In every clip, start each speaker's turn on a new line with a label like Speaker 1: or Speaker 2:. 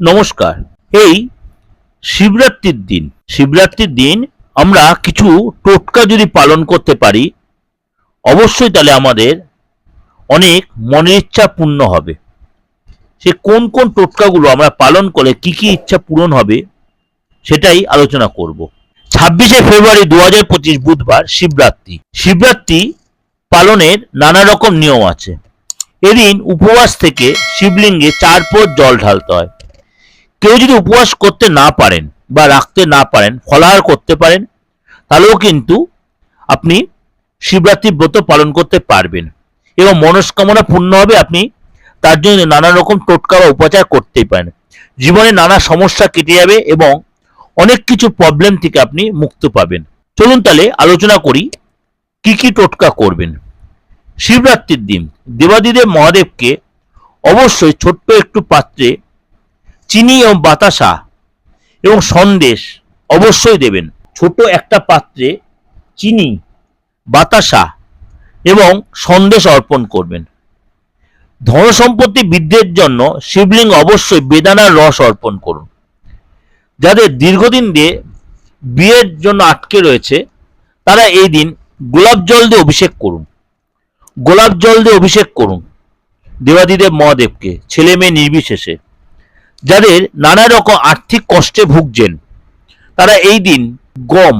Speaker 1: নমস্কার। এই শিবরাত্রির দিন। শিবরাত্রির দিন আমরা কিছু টোটকা যদি পালন করতে পারি, অবশ্যই তাহলে আমাদের অনেক মনের ইচ্ছা পূর্ণ হবে। সে কোন কোন টোটকাগুলো আমরা পালন করলে কি কি ইচ্ছা পূরণ হবে, সেটাই আলোচনা করব। ছাব্বিশে ফেব্রুয়ারি দু হাজার পঁচিশ বুধবার শিবরাত্রি। শিবরাত্রি পালনের নানা রকম নিয়ম আছে। এদিন উপবাস থেকে শিবলিঙ্গে চার পোর জল ঢালতে হয়। কেউ যদি উপবাস করতে না পারেন বা রাখতে না পারেন, ফলাহার করতে পারেন, তাহলেও কিন্তু আপনি শিবরাত্রি ব্রত পালন করতে পারবেন। এবং মনস্কামনা পূর্ণ হবে আপনি তার জন্য নানা রকম টোটকা বা উপচার করতেই পারেন। জীবনে নানা সমস্যা কেটে যাবে এবং অনেক কিছু প্রবলেম থেকে আপনি মুক্ত পাবেন। চলুন তাহলে আলোচনা করি, কি কি টোটকা করবেন? শিবরাত্রির দিন দেবাদিদেব মহাদেবকে অবশ্যই ছোট্ট একটু পাত্রে চিনি এবং বাতাসা এবং সন্দেশ অবশ্যই দেবেন। ছোট একটা পাত্রে চিনি, বাতাসা এবং সন্দেশ অর্পণ করবেন। ধনসম্পত্তি বৃদ্ধির জন্য শিবলিঙ্গ অবশ্যই বেদানার রস অর্পণ করুন। যাদের দীর্ঘদিন দিয়ে বিয়ের জন্য আটকে রয়েছে, তারা এই দিন গোলাপ জল দিয়ে অভিষেক করুন। গোলাপ জল দিয়ে অভিষেক করুন। দেবাদিদেব মহাদেবকে ছেলে মেয়ে নির্বিশেষে। যাদের নানা রকম আর্থিক কষ্টে ভুগছেন, তারা এই দিন গম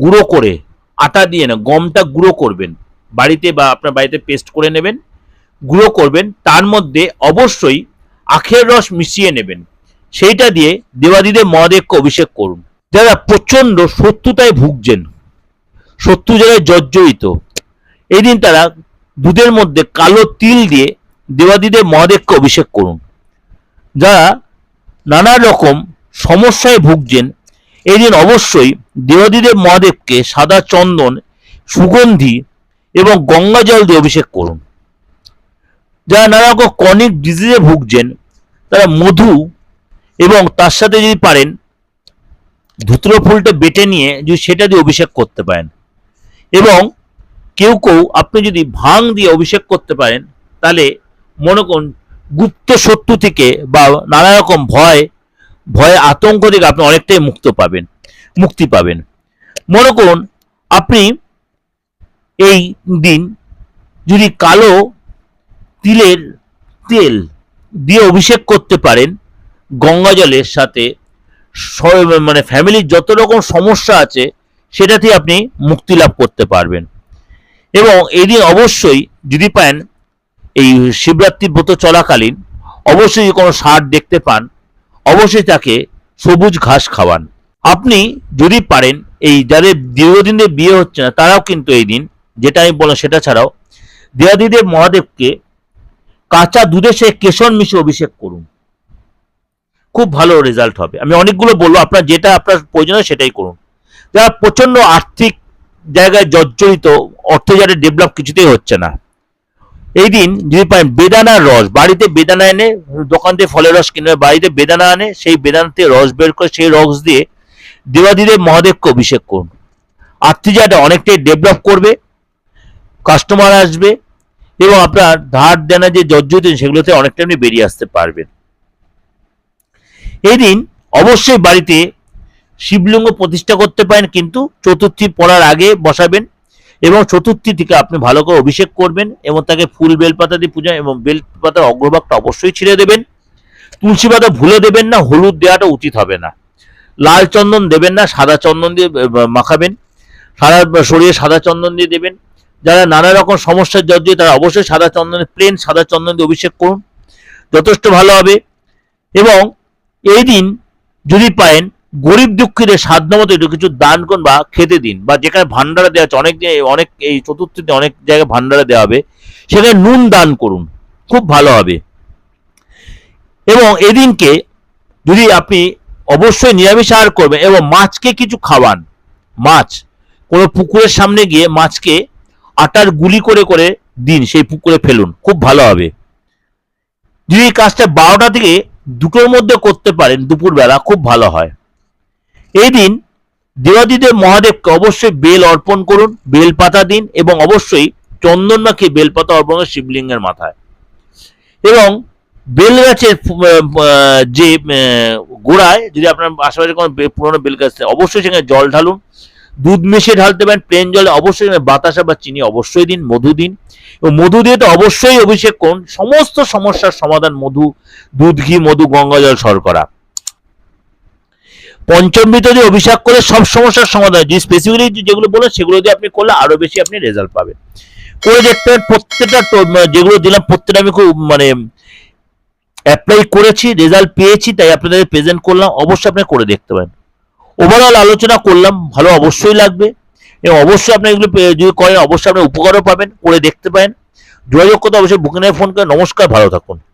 Speaker 1: গুঁড়ো করে আটা দিয়ে না, গমটা গুঁড়ো করবেন। বাড়িতে বা আপনার বাড়িতে পেস্ট করে নেবেন, গুঁড়ো করবেন, তার মধ্যে অবশ্যই আখের রস মিশিয়ে নেবেন। সেইটা দিয়ে দেবাদিদেব মহাদেবকে অভিষেক করুন। যারা প্রচণ্ড শত্রুতায় ভুগছেন, শত্রু জায়গায় জর্জরিত, এই দিন তারা দুধের মধ্যে কালো তিল দিয়ে দেবাদিদেব মহাদেবকে অভিষেক করুন। যারা নানা রকম সমস্যায় ভুগছেন। এই দিন অবশ্যই দেবাদিদেব মহাদেবকে সাদা চন্দন, সুগন্ধি এবং গঙ্গা জল দিয়ে অভিষেক করুন। যারা নানা রকম কনিক ডিজিজে ভুগছেন, তারা মধু এবং তার সাথে যদি পারেন, ধুতরো ফুলটা বেটে নিয়ে যদি সেটা দিয়ে অভিষেক করতে পারেন। এবং কেউ কেউ আপনি যদি ভাং দিয়ে অভিষেক করতে পারেন, তাহলে মনে করুন গুপ্ত শত্রু থেকে বা নানা রকম ভয়, ভয়ে আতঙ্ক থেকে আপনি অনেকটাই মুক্ত পাবেন, মুক্তি পাবেন। মনে করুন, আপনি এই দিন যদি কালো তিলের তেল দিয়ে অভিষেক করতে পারেন, গঙ্গা জলের সাথে মানে ফ্যামিলির যত রকম সমস্যা আছে সেটাতে আপনি মুক্তি লাভ করতে পারবেন। এবং এদিন অবশ্যই যদি পান এই শিবরাত্রি ব্রত চলাকালীন অবশ্যই কোনো ষাঁড় দেখতে পান, অবশ্যই তাকে সবুজ ঘাস খাওয়ান। আপনি যদি পারেন, এই যাদের দীর্ঘদিন বিয়ে হচ্ছে না, তারাও কিন্তু এই দিন, যেটা আমি বললাম সেটা ছাড়াও দেয়াদিদেব মহাদেবকে কাঁচা দুধে সে কেশর মিশে অভিষেক করুন। খুব ভালো রেজাল্ট হবে। আমি অনেকগুলো বলব, আপনার যেটা আপনার প্রয়োজন হয় সেটাই করুন। যারা প্রচণ্ড আর্থিক জায়গায় জর্জরিত, অর্থ যাদের ডেভেলপ কিছুতেই হচ্ছে না। এই দিন যদি পারেন বেদানার রস, বাড়িতে বেদানা এনে, দোকান থেকে ফলের রস কিনে, বাড়িতে বেদানা আনে, সেই বেদানাতে রস বের করে সেই রস দিয়ে দেবাদিদেব মহাদেবকে অভিষেক করুন। জায়গাটা অনেকটাই ডেভেলপ করবে কাস্টমার আসবে, এবং আপনার ধার দেনা যে জর্জরিত সেগুলোতে অনেকটা আপনি বেরিয়ে আসতে পারবেন। এই দিন অবশ্যই বাড়িতে শিবলিঙ্গ প্রতিষ্ঠা করতে পারেন, কিন্তু চতুর্থী পড়ার আগে বসাবেন এবং চতুর্থী থেকে আপনি ভালো করে অভিষেক করবেন এবং তাকে ফুল বেলপাতা দিয়ে পূজা এবং বেলপাতার অগ্রভাগটা অবশ্যই ছিঁড়ে দেবেন। তুলসী পাতা ভুলে দেবেন না, হলুদ দেওয়াটা উচিত হবে না। লাল চন্দন দেবেন না, সাদা চন্দন দিয়ে মাখাবেন। সাদা শরীরে সাদা চন্দন দিয়ে দেবেন। যারা নানা রকম সমস্যার দিয়ে, তারা অবশ্যই সাদা চন্দনের প্লেন সাদা চন্দন দিয়ে অভিষেক করুন। যথেষ্ট ভালো হবে। এবং এই দিন যদি পায়েন গরিব দুঃখীদের সাধ্য মতো একটু কিছু দান করুন বা খেতে দিন। বা যেখানে ভান্ডারা দেওয়া আছে, অনেক অনেক এই চতুর্থীতে অনেক জায়গায় ভান্ডারা দেওয়া হবে। সেখানে নুন দান করুন, খুব ভালো হবে। এবং এদিনকে যদি আপনি অবশ্যই নিরামিষ আহার করবেন এবং মাছকে কিছু খাওয়ান, মাছ, কোনো পুকুরের সামনে গিয়ে মাছকে আটার গুলি করে করে দিন, সেই পুকুরে ফেলুন, খুব ভালো হবে। যদি কাজটা বারোটা থেকে দুটোর মধ্যে করতে পারেন, দুপুরবেলা, খুব ভালো হয়। এই দিন দেবাদিদেব মহাদেবকে অবশ্যই বেল অর্পণ করুন, বেল পাতা দিন এবং অবশ্যই চন্দন মাখিয়ে বেলপাতা অর্পণ শিবলিঙ্গের মাথায়। এবং বেল গাছের যে গোড়ায় যদি আপনার আশেপাশে কোনো পুরোনো বেল গাছ অবশ্যই সেখানে জল ঢালুন। দুধ মিশিয়ে ঢালতে পারেন প্লেন জলে অবশ্যই বাতাসা বা চিনি অবশ্যই দিন, মধু দিন। এবং মধু দিয়ে তো অবশ্যই অভিষেক করুন। সমস্ত সমস্যার সমাধান মধু, দুধ, ঘি, মধু গঙ্গা জল শর্করা। পঞ্চমৃত দিয়ে অভিষেক করে, সব সমস্যার সমাধান যে স্পেসিফিকলি যেগুলো বলেন সেগুলো দিয়ে আপনি করলে আরও বেশি আপনি রেজাল্ট পাবেন। করে দেখতে প্রত্যেকটা যেগুলো দিলাম, প্রত্যেকটা আমি খুব মানে অ্যাপ্লাই করেছি রেজাল্ট পেয়েছি, তাই আপনাদের প্রেজেন্ট করলাম, অবশ্যই আপনি করে দেখতে পারেন। ওভারঅল আলোচনা করলাম, ভালো অবশ্যই লাগবে। এবং অবশ্যই আপনি এগুলো যদি করেন, অবশ্যই আপনি উপকারও পাবেন, করে দেখতে পারেন। যোগাযোগ করতে অবশ্যই বুকিংয়ে ফোন করে, নমস্কার, ভালো থাকুন।